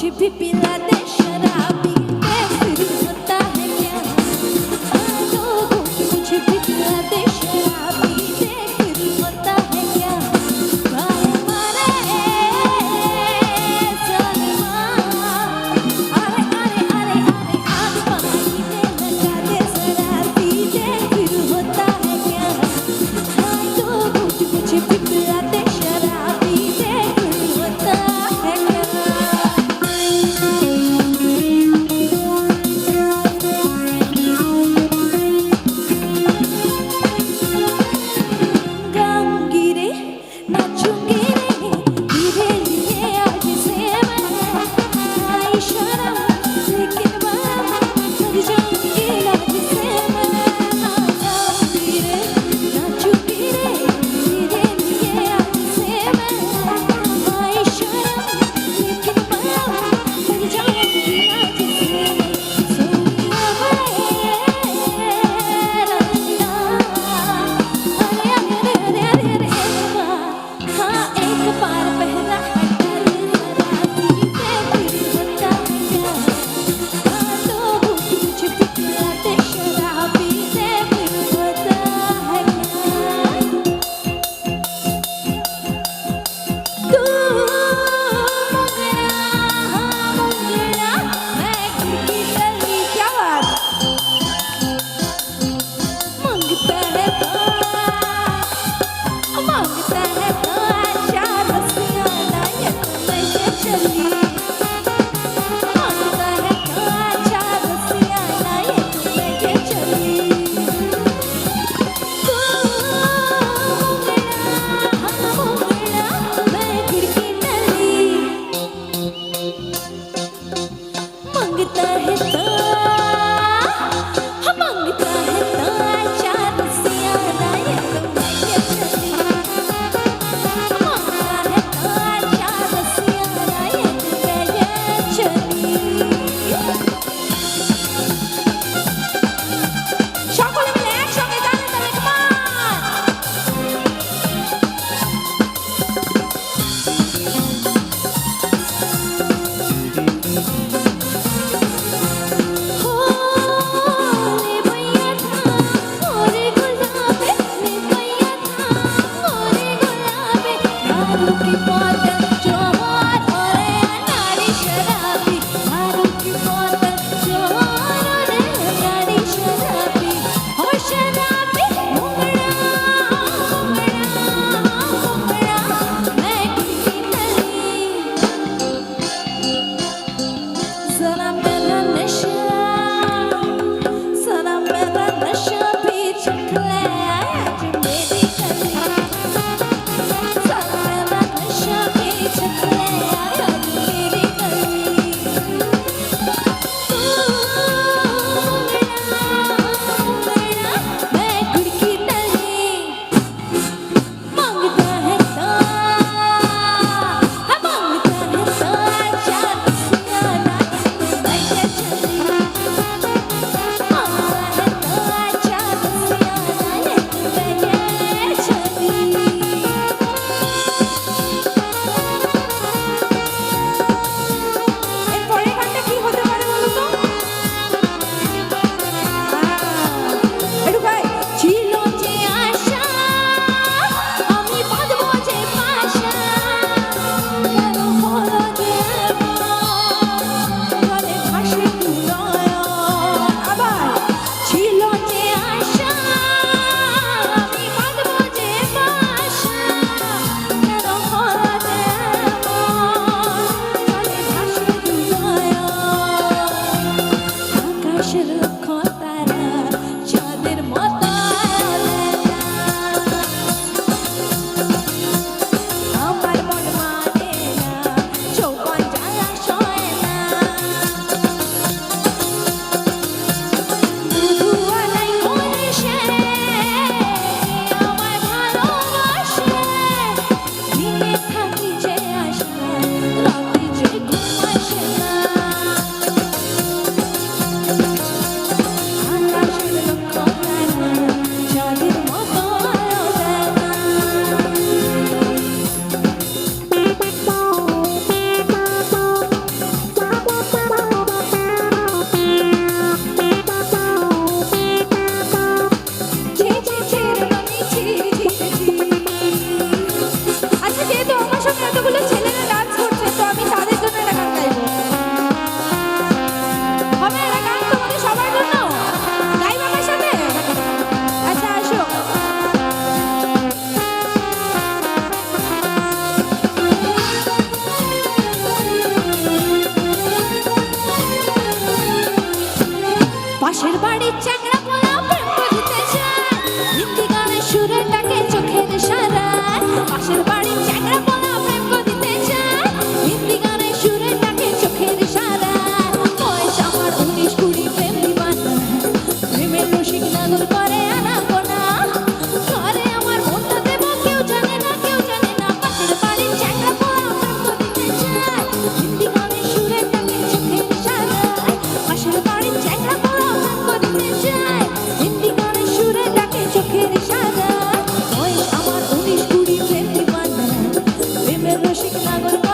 de pipi lá পাশের বাড়ির চাকরা পোলা প্রেম করিতে চায় হিন্দি গানের সুরে তাকে চোখের সারা পাশের বাড়ি মানসিক নাগরিক